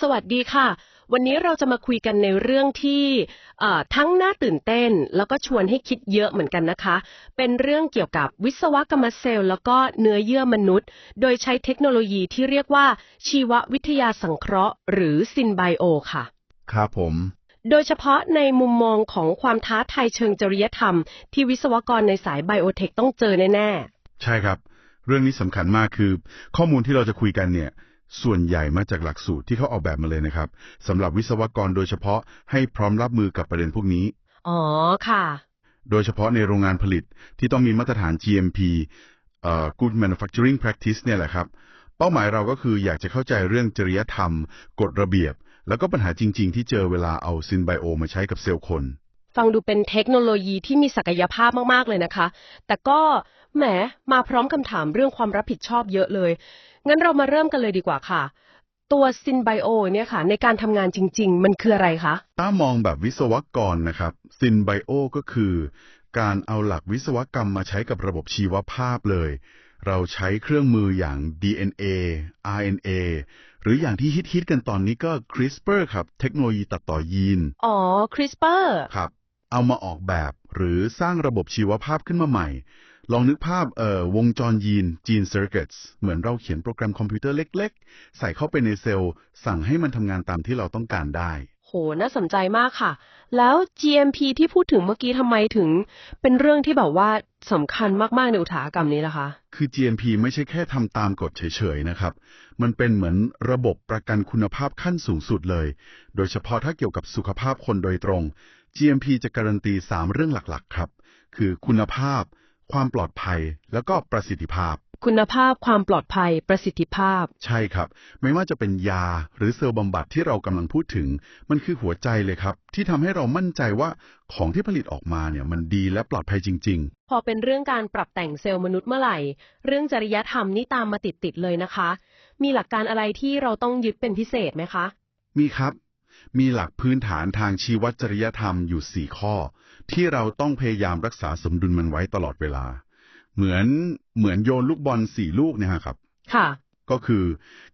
สวัสดีค่ะ วันนี้เราจะมาคุยกันในเรื่องที่เอ่อทั้งน่าตื่นเต้น แล้วก็ชวนให้คิดเยอะเหมือนกันนะคะ เป็นเรื่องเกี่ยวกับวิศวกรรมเซลล์ แล้วก็เนื้อเยื่อมนุษย์ โดยใช้เทคโนโลยีที่เรียกว่า ชีววิทยาสังเคราะห์ หรือซินไบโอค่ะ ครับผม โดยเฉพาะในมุมมองของความท้าทายเชิงจริยธรรม ที่วิศวกรในสายไบโอเทคต้องเจอแน่ใช่ครับ เรื่องนี้สำคัญมากคือ ข้อมูลที่เราจะคุยกันเนี่ย ส่วนใหญ่มาจากหลักสูตรที่เขาออกแบบมาเลยนะครับสำหรับวิศวกรโดยเฉพาะให้พร้อมรับมือกับประเด็นพวกนี้ๆอ๋อค่ะ โดยเฉพาะในโรงงานผลิตที่ต้องมีมาตรฐาน GMP เอ่อ Good Manufacturing Practice เนี่ยแหละครับ เป้าหมายเราก็คืออยากจะเข้าใจเรื่องจริยธรรม กฎระเบียบ แล้วก็ปัญหาจริง ๆ ที่เจอเวลาเอาซินไบโอมาใช้กับเซลล์คน ฟังดูเป็นเทคโนโลยีที่มีศักยภาพมากๆเลยนะคะ แต่ก็แหมมาพร้อมคำถามเรื่องความรับผิดชอบเยอะเลย งั้นเรามาเริ่มกันเลยดีกว่าค่ะ ตัวซินไบโอเนี่ยค่ะ ในการทำงานจริง ๆ มันคืออะไรคะ ถ้ามองแบบวิศวกรนะครับซินไบโอก็คือ การเอาหลักวิศวกรรมมาใช้กับระบบชีวภาพเลย เราใช้เครื่องมืออย่าง DNA RNA หรืออย่างที่ฮิตๆกันตอนนี้ก็ CRISPR ครับ เทคโนโลยีตัดต่อยีน อ๋อ CRISPR ครับ เอามาออกแบบ หรือสร้างระบบชีวภาพขึ้นมาใหม่ ลองนึกภาพเอ่อวงจรยีน Gene Circuits เหมือนเราเขียนโปรแกรมคอมพิวเตอร์เล็ก ๆ ใส่เข้าไปในเซลล์ สั่งให้มันทำงานตามที่เราต้องการได้ โห น่าสนใจมากค่ะ แล้ว GMP ที่พูดถึงเมื่อกี้ทำไมถึง เป็นเรื่องที่แบบว่าสำคัญมากๆในอุตสาหกรรมนี้ล่ะคะ คือ GMP ไม่ใช่แค่ทำตามกฎเฉยๆนะครับ มันเป็นเหมือนระบบประกันคุณภาพขั้นสูงสุดเลย โดยเฉพาะถ้าเกี่ยวกับสุขภาพคนโดยตรง GMP จะการันตี 3 เรื่องหลักๆ ครับ คือคุณภาพ ความปลอดภัย แล้วก็ประสิทธิภาพ คุณภาพความปลอดภัยประสิทธิภาพ ใช่ครับ ไม่ว่าจะเป็นยาหรือเซลล์บำบัดที่เรากำลังพูดถึง มันคือหัวใจเลยครับ ที่ทำให้เรามั่นใจว่าของที่ผลิตออกมาเนี่ยมันดีและปลอดภัยจริงๆพอเป็นเรื่องการปรับแต่งเซลล์มนุษย์เมื่อไหร่ เรื่องจริยธรรมนี่ตามมาติดๆเลยนะคะ มีหลักการอะไรที่เราต้องยึดเป็นพิเศษไหมคะมีครับ มีหลักพื้นฐานทางชีวจริยธรรมอยู่ 4 ข้อ ที่เราต้องพยายามรักษาสมดุลมันไว้ตลอดเวลา เหมือนเหมือนโยนลูกบอลสี่ลูกเนี่ยครับ ค่ะ ก็คือ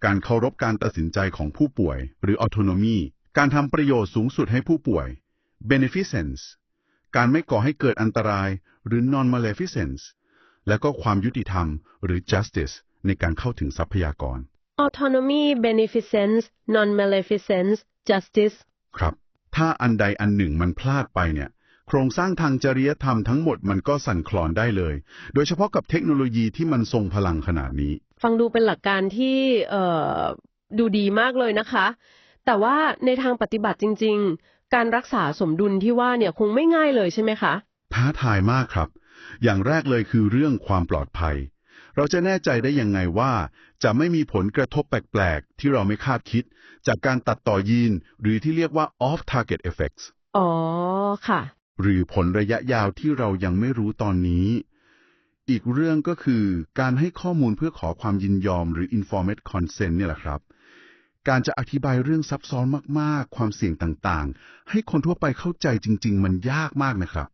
การเคารพการตัดสินใจของผู้ป่วย หรือ autonomy การทำประโยชน์สูงสุดให้ผู้ป่วย beneficence การไม่ก่อให้เกิดอันตรายหรือ non maleficence และก็ความยุติธรรมหรือ justice ในการเข้าถึงทรัพยากร autonomy beneficence non-maleficence justice ครับ ถ้าอันใดอันหนึ่งมันพลาดไปเนี่ย โครงสร้างทางจริยธรรมทั้งหมดมันก็สั่นคลอนได้เลย โดยเฉพาะกับเทคโนโลยีที่มันทรงพลังขนาดนี้ ฟังดูเป็นหลักการที่เอ่อดูดีมากเลยนะคะ แต่ว่าในทางปฏิบัติจริง ๆ การรักษาสมดุลที่ว่าเนี่ยคงไม่ง่ายเลยใช่ไหมคะ ท้าทายมากครับ อย่างแรกเลยคือเรื่องความปลอดภัย เราจะแน่ใจได้ยังไงว่า จะไม่มีผลกระทบแปลก ๆ ที่เราไม่คาดคิด จากการตัดต่อยีน หรือที่เรียกว่า off target effects อ๋อ ค่ะ หรือผลระยะยาวที่เรายังไม่รู้ตอนนี้ อีกเรื่องก็คือการให้ข้อมูลเพื่อขอความยินยอมหรือ informed consent เนี่ยแหละครับ การจะอธิบายเรื่องซับซ้อนมากๆ ความเสี่ยงต่างๆ ให้คนทั่วไปเข้าใจจริง ๆ มันยากมากนะครับ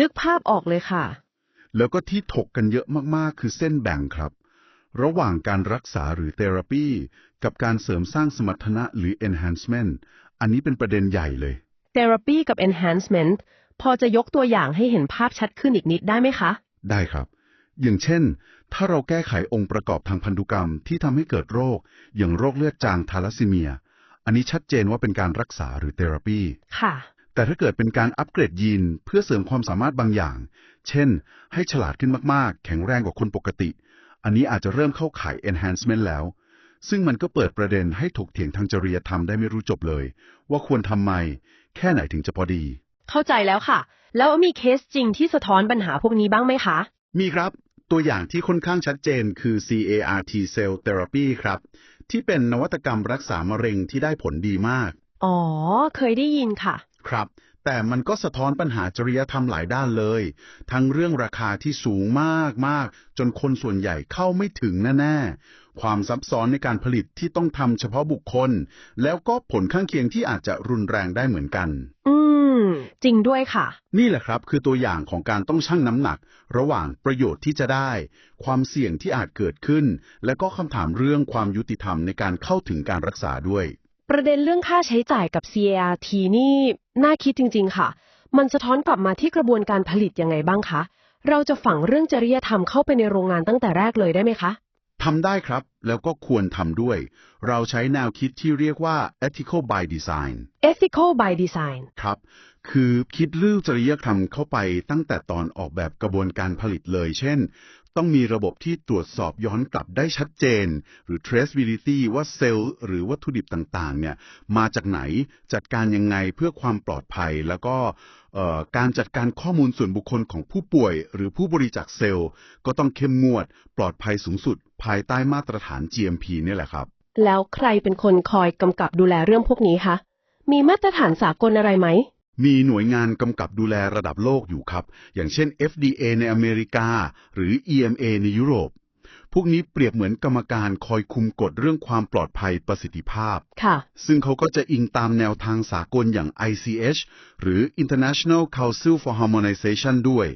นึกภาพออกเลยค่ะ แล้วก็ที่ถกกันเยอะมากๆ คือเส้นแบ่งครับ ระหว่างการรักษาหรือเทอราปีกับการเสริมสร้างสมรรถนะหรือ enhancement อันนี้เป็นประเด็นใหญ่เลย therapy กับ enhancement พอจะยกตัวอย่างให้เห็นภาพชัดขึ้นอีกนิดได้ไหมคะ ได้ครับ อย่างเช่น ถ้าเราแก้ไของค์ประกอบทางพันธุกรรมที่ทำให้เกิดโรค อย่างโรคเลือดจางทาลัสซีเมีย อันนี้ชัดเจนว่าเป็นการรักษาหรือเทอราปีค่ะ แต่ถ้าเกิดเป็นการอัปเกรดยีนเพื่อเสริมความสามารถบางอย่าง เช่น ให้ฉลาดขึ้นมากๆ แข็งแรงกว่าคนปกติ อันนี้อาจจะเริ่มเข้าข่าย enhancement แล้ว ซึ่งมันก็เปิดประเด็นให้ถกเถียงทางจริยธรรมได้ไม่รู้จบเลย ว่าควรทำไม แค่ไหนถึงจะพอดี เข้าใจแล้วค่ะ แล้วมีเคสจริงที่สะท้อนปัญหาพวกนี้บ้างไหมคะ มีครับตัวอย่างที่ค่อนข้างชัดเจนคือ CAR T cell therapy ครับ ที่เป็นนวัตกรรมรักษามะเร็งที่ได้ผลดีมาก อ๋อ เคยได้ยินค่ะ ครับ แต่มันก็สะท้อนปัญหาจริยธรรมหลายด้านเลย ทั้งเรื่องราคาที่สูงมากมากจนคนส่วนใหญ่เข้าไม่ถึงแน่ๆ ความซับซ้อนในการผลิตที่ต้องทำเฉพาะบุคคล แล้วก็ผลข้างเคียงที่อาจจะรุนแรงได้เหมือนกัน อืม จริงด้วยค่ะ นี่แหละครับคือตัวอย่างของการต้องชั่งน้ำหนัก ระหว่างประโยชน์ที่จะได้ ความเสี่ยงที่อาจเกิดขึ้น และก็คำถามเรื่องความยุติธรรมในการเข้าถึงการรักษาด้วย ประเด็นเรื่องค่าใช้จ่ายกับ CART นี่น่าคิดจริง ๆ ค่ะ มันสะท้อนกลับมาที่กระบวนการผลิตยังไงบ้างคะ เราจะฝังเรื่องจริยธรรมเข้าไปในโรงงานตั้งแต่แรกเลยได้ไหมคะ ทำได้ครับ แล้วก็ควรทำด้วย เราใช้แนวคิดที่เรียกว่า ethical by design ethical by design ครับ คือคิดเรื่องจริยธรรมเข้าไปตั้งแต่ตอนออกแบบกระบวนการผลิตเลย เช่น ต้องมีระบบที่ตรวจสอบย้อนกลับได้ชัดเจน หรือ traceability ว่าเซลล์หรือวัตถุดิบต่างๆ เนี่ยมาจากไหนจัดการยังไงเพื่อความปลอดภัย แล้วก็การจัดการข้อมูลส่วนบุคคลของผู้ป่วย หรือผู้บริจาคเซลล์ ก็ต้องเข้มงวด ปลอดภัยสูงสุด ภายใต้มาตรฐาน GMP เนี่ยแหละครับ แล้วใครเป็นคนคอยกำกับดูแลเรื่องพวกนี้คะมีมาตรฐานสากลอะไรไหม มีหน่วยงานกำกับดูแลระดับโลกอยู่ครับ อย่างเช่น FDA ในอเมริกา หรือ EMA ในยุโรป พวกนี้เปรียบเหมือนกรรมการคอยคุมกฎเรื่องความปลอดภัยประสิทธิภาพ ค่ะ ซึ่งเขาก็จะอิงตามแนวทางสากลอย่าง ICH หรือ International Council for Harmonization ด้วย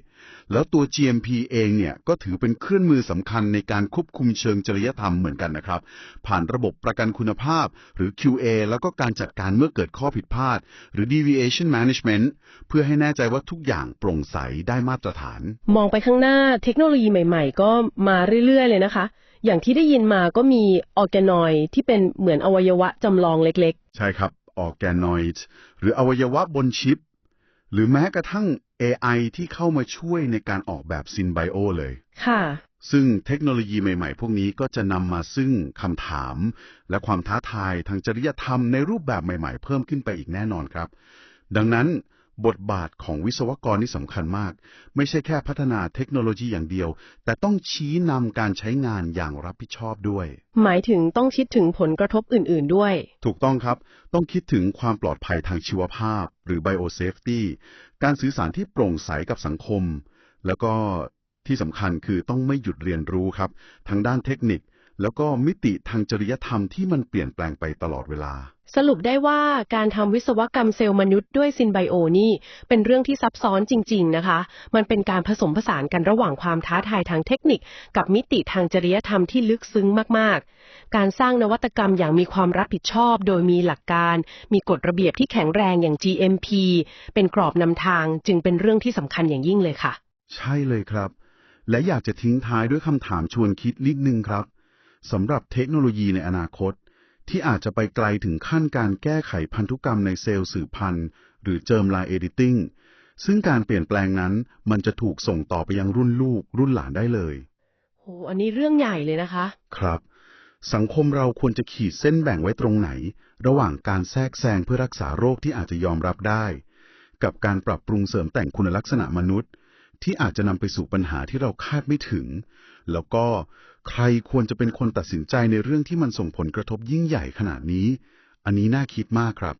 แล้วตัว GMP เองเนี่ยก็ถือเป็นเครื่องมือสำคัญในการควบคุมเชิงจริยธรรมเหมือนกันนะครับ ผ่านระบบประกันคุณภาพ หรือ QA แล้วก็การจัดการเมื่อเกิดข้อผิดพลาด หรือ deviation management เพื่อให้แน่ใจว่าทุกอย่างโปร่งใสได้มาตรฐาน มองไปข้างหน้าเทคโนโลยีใหม่ๆ ก็มาเรื่อยๆ เลยนะคะ อย่างที่ได้ยินมาก็มีออร์แกนอยที่เป็นเหมือนอวัยวะจำลองเล็กใช่ครับ organoid หรืออวัยวะบนชิป หรือแม้กระทั่ง AI ที่เข้ามาช่วยในการออกแบบซินไบโอเลยๆค่ะ ซึ่งเทคโนโลยีใหม่ๆ พวกนี้ก็จะนำมาซึ่งคำถาม และความท้าทายทางจริยธรรมในรูปแบบใหม่ๆ เพิ่มขึ้นไปอีกแน่นอนครับ ดังนั้น บทบาทของวิศวกรนี่สำคัญมาก ไม่ใช่แค่พัฒนาเทคโนโลยีอย่างเดียว แต่ต้องชี้นำการใช้งานอย่างรับผิดชอบด้วย หมายถึงต้องคิดถึงผลกระทบอื่น ๆด้วย ถูกต้องครับ ต้องคิดถึงความปลอดภัยทางชีวภาพ หรือ biosafety การสื่อสารที่โปร่งใสกับสังคม แล้วก็ที่สำคัญคือต้องไม่หยุดเรียนรู้ครับ ทั้งด้านเทคนิค แล้วก็มิติทางจริยธรรมที่มันเปลี่ยนแปลงไปตลอดเวลา สรุปได้ว่าการทำวิศวกรรมเซลล์มนุษย์ด้วยซินไบโอนี่ เป็นเรื่องที่ซับซ้อนจริง ๆ นะคะ มันเป็นการผสมผสานกันระหว่างความท้าทายทางเทคนิค กับมิติทางจริยธรรมที่ลึกซึ้งมากๆ การสร้างนวัตกรรมอย่างมีความรับผิดชอบ โดยมีหลักการ มีกฎระเบียบที่แข็งแรงอย่าง GMP เป็นกรอบนำทางจึงเป็นเรื่องที่สำคัญอย่างยิ่งเลยค่ะ ใช่เลยครับ และอยากจะทิ้งท้ายด้วยคำถามชวนคิดนิดนึงครับ สำหรับเทคโนโลยีในอนาคต ที่อาจจะไปไกลถึงขั้นการแก้ไขพันธุกรรมในเซลล์สืบพันธุ์หรือเจิมไลน์เอดิติ้งซึ่งการเปลี่ยนแปลงนั้น มันจะถูกส่งต่อไปยังรุ่นลูก รุ่นหลานได้เลยโหอันนี้เรื่องใหญ่เลยนะคะ ครับ สังคมเราควรจะขีดเส้นแบ่งไว้ตรงไหน ระหว่างการแทรกแซงเพื่อรักษาโรคที่อาจจะยอมรับได้ กับการปรับปรุงเสริมแต่งคุณลักษณะมนุษย์ ที่อาจจะนำไปสู่ปัญหาที่เราคาดไม่ถึง แล้วก็ ใครควรจะเป็นคนตัดสินใจในเรื่องที่มันส่งผลกระทบยิ่งใหญ่ขนาดนี้ อันนี้น่าคิดมากครับ